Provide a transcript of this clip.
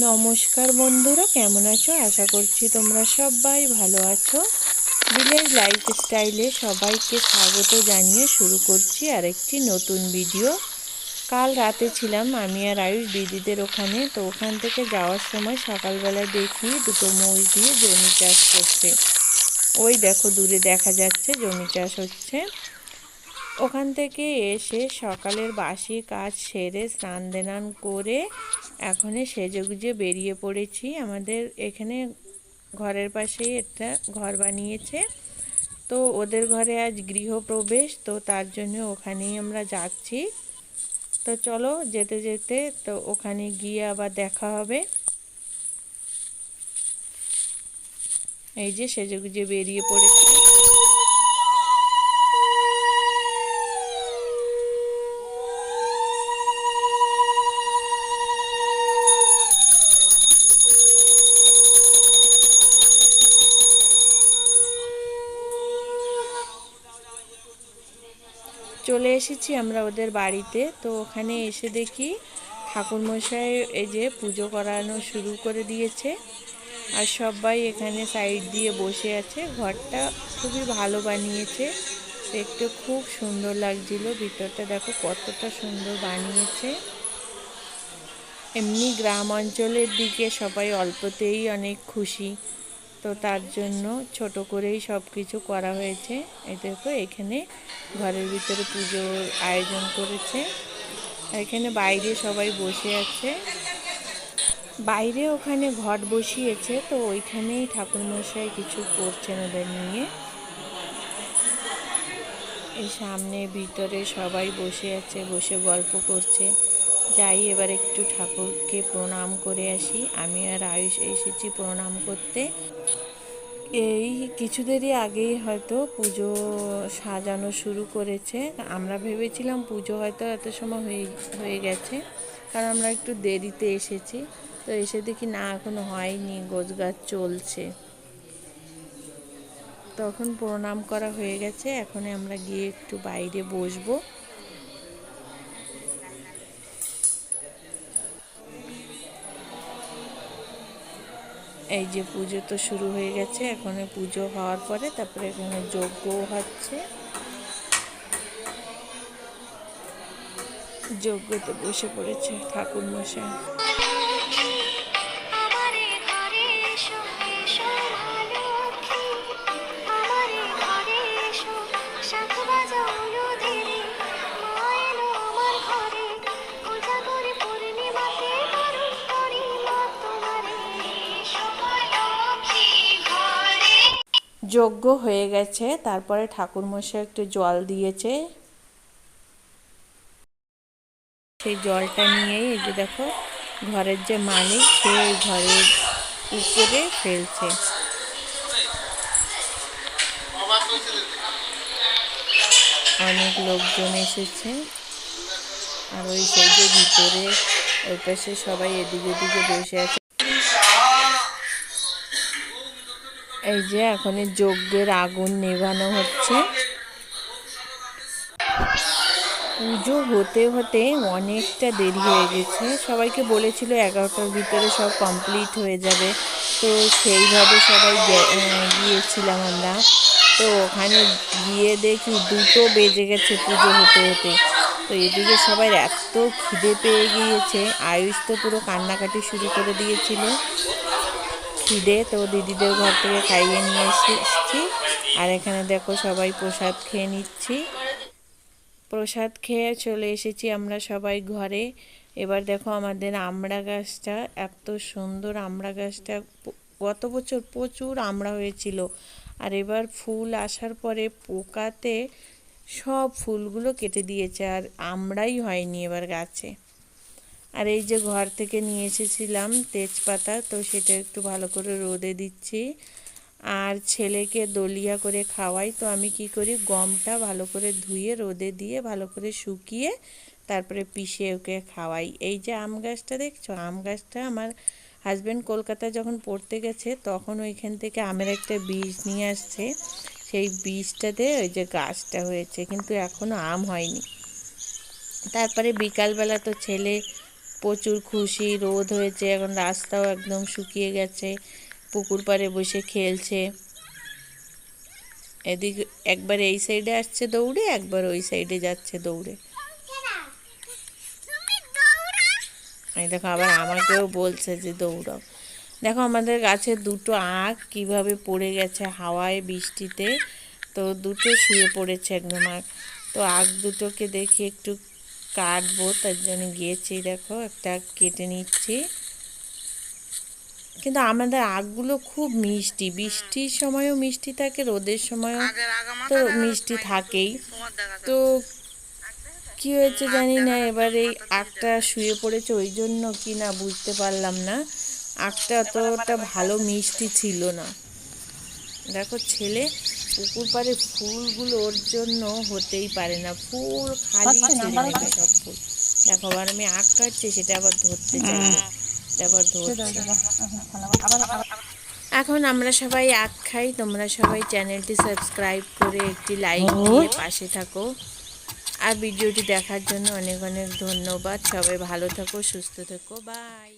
নমস্কার বন্ধুরা, কেমন আছো? আশা করছি তোমরা সবাই ভালো আছো। ভিলেজ লাইফস্টাইলে সবাইকে স্বাগত জানিয়ে শুরু করছি আরেকটি নতুন ভিডিও কাল রাতে ছিলাম আমি আর আয়ুষ দিদিদের ওখানে, তো ওখান থেকে যাওয়ার সময় সকালবেলা দেখি দুটো মই দিয়ে জমি চাষ করছে। ওই দেখো, দূরে দেখা যাচ্ছে জমি চাষ হচ্ছে। ওখান থেকে এসে সকালের বাসি কাজ সেরে স্নান দেনান করে এখনই সেজেগুজে বেরিয়ে পড়েছি। আমাদের এখানে ঘরের পাশেই একটা ঘর বানিয়েছে। তো ওদের ঘরে আজ গৃহপ্রবেশ, তো তার জন্য ওখানেই আমরা যাচ্ছি। তো চলো যেতে যেতে তো ওখানে গিয়ে আবার দেখা হবে। এই যে সেজেগুজে বেরিয়ে পড়েছি। চলে এসেছি আমরা ওদের বাড়িতে। তো ওখানে এসে দেখি ঠাকুরমশাই এই যে পুজো করানো শুরু করে দিয়েছে। আর সবাই এখানে সাইড দিয়ে বসে আছে। ঘরটা খুবই ভালো বানিয়েছে। দেখতে খুব সুন্দর লাগছিল। ভিতরটা দেখো কতটা সুন্দর বানিয়েছে। এমনি গ্রাম অঞ্চলের দিকে সবাই অল্পতেই অনেক খুশি। তো তার জন্য ছোট করেই সব কিছু করা হয়েছে। এই দেখো, এখানে ঘরের ভিতরে পুজোর আয়োজন করেছে। এখানে বাইরে সবাই বসে আছে। বাইরে ওখানে ঘট বসিয়েছে, তো ওইখানেই ঠাকুরমশাই কিছু করছেন ওদের নিয়ে। এই সামনে ভিতরে সবাই বসে আছে, বসে গল্প করছে। যাই, এবার একটু ঠাকুরকে প্রণাম করে আসি। আমি আর আয়ুষ এসেছি প্রণাম করতে। এই কিছু দেরি আগেই হয়তো পুজো সাজানো শুরু করেছে। আমরা ভেবেছিলাম পুজো হয়তো এত সময় হয়ে হয়ে গেছে, কারণ আমরা একটু দেরিতে এসেছি। তো এসে দেখি না, এখনও হয়নি গোছগাছ চলছে। তখন প্রণাম করা হয়ে গেছে। এখন আমরা গিয়ে একটু বাইরে বসবো। এই যে পুজো তো শুরু হয়ে গেছে, এখন পুজো হওয়ার পরে তারপরে এখানে যজ্ঞও হচ্ছে। যজ্ঞতে বসে পড়েছে ঠাকুর মশাই যজ্ঞ হয়ে গেছে। তারপরে ঠাকুরমশাই একটু জল দিয়েছে। সেই জলটা নিয়েই এই যে দেখো, ঘরের যে মালিক সে ওই ঘরের উপরে ফেলছে। অনেক লোকজন এসেছে। আর ওই সাইডের ভিতরে, ওই পাশে সবাই এদিকে এদিকে বসে আছে। এই যে এখন যজ্ঞের আগুন নেভানো হচ্ছে। পুজো হতে হতে অনেকটা দেরি হয়ে গেছে। সবাইকে বলেছিল এগারোটার ভিতরে সব কমপ্লিট হয়ে যাবে। তো সেইভাবে সবাই গিয়েছিলাম আমরা। তো ওখানে গিয়ে দেখি দুটো বেজে গেছে পুজো হতে হতে। তো এদিকে সবাই এত খিদে পেয়ে গিয়েছে। আয়ুষ তো পুরো কান্নাকাটি শুরু করে দিয়েছিল। খিদে তো দিদিদের ঘর থেকে খাইয়ে নিয়ে এসেছি। আর এখানে দেখো সবাই প্রসাদ খেয়ে নিচ্ছি। প্রসাদ খেয়ে চলে এসেছি আমরা সবাই ঘরে। এবার দেখো আমাদের আমড়া গাছটা, এত সুন্দর আমড়া গাছটা। গত বছর প্রচুর আমড়া হয়েছিল। আর এবার ফুল আসার পরে পোকাতে সব ফুলগুলো কেটে দিয়েছে, আর আমড়াই হয়নি এবার গাছে। আর এই যে ঘর থেকে নিয়ে এসেছিলাম তেজপাতা, তো সেটা একটু ভালো করে রোদে দিচ্ছি। আর ছেলেকে দলিয়া করে খাওয়াই, তো আমি কি করি, গমটা ভালো করে ধুয়ে রোদে দিয়ে ভালো করে শুকিয়ে তারপরে পিষে ওকে খাওয়াই। এই যে আম গাছটা দেখছ? আম গাছটা আমার হাজব্যান্ড কলকাতায় যখন পড়তে গেছে, তখন ওইখান থেকে আমের একটা বীজ নিয়ে আসছে। সেই বীজটাতে ওই যে গাছটা হয়েছে, কিন্তু এখনও আম হয়নি। তারপরে বিকালবেলা তো ছেলে প্রচুর খুশি, রোদ হয়েছে, এখন রাস্তাও একদম শুকিয়ে গেছে, পুকুর পাড়ে বসে খেলছে। এদিক, একবার এই সাইডে আসছে দৌড়ে, একবার ওই সাইডে যাচ্ছে দৌড়ে। এই দেখো, আবার আমাকেও বলছে যে দৌড়াও। দেখো, আমাদের গাছে দুটো আখ কীভাবে পড়ে গেছে হাওয়ায়, বৃষ্টিতে। তো দুটো শুয়ে পড়েছে একদম আখ। তো আখ দুটোকে দেখি একটু কাটবো তার জন্য গিয়েছি দেখো একটা কেটে নিচ্ছি। কিন্তু আমাদের আখগুলো খুব মিষ্টি বৃষ্টির সময়ও মিষ্টি থাকে রোদের সময়ও তো মিষ্টি থাকেই। তো কি হয়েছে জানি না এবার এই আখটা শুয়ে পড়েছে ওই জন্য কি না বুঝতে পারলাম না। আখটা অতটা ভালো মিষ্টি ছিল না। দেখো ছেলে পুকুর পাড়ে ফুলগুলো ওর জন্য হতেই পারে না। ফুল খালি ছেড়ে সব ফুল। দেখো আবার আমি আখ কাটছি সেটা আবার ধরতে সেটা আবার ধরছে। এখন আমরা সবাই আখ খাই তোমরা সবাই চ্যানেলটি সাবস্ক্রাইব করে একটি লাইক দিয়ে পাশে থাকো। আর ভিডিওটি দেখার জন্য অনেক অনেক ধন্যবাদ। সবাই ভালো থাকো সুস্থ থেকো। বাই।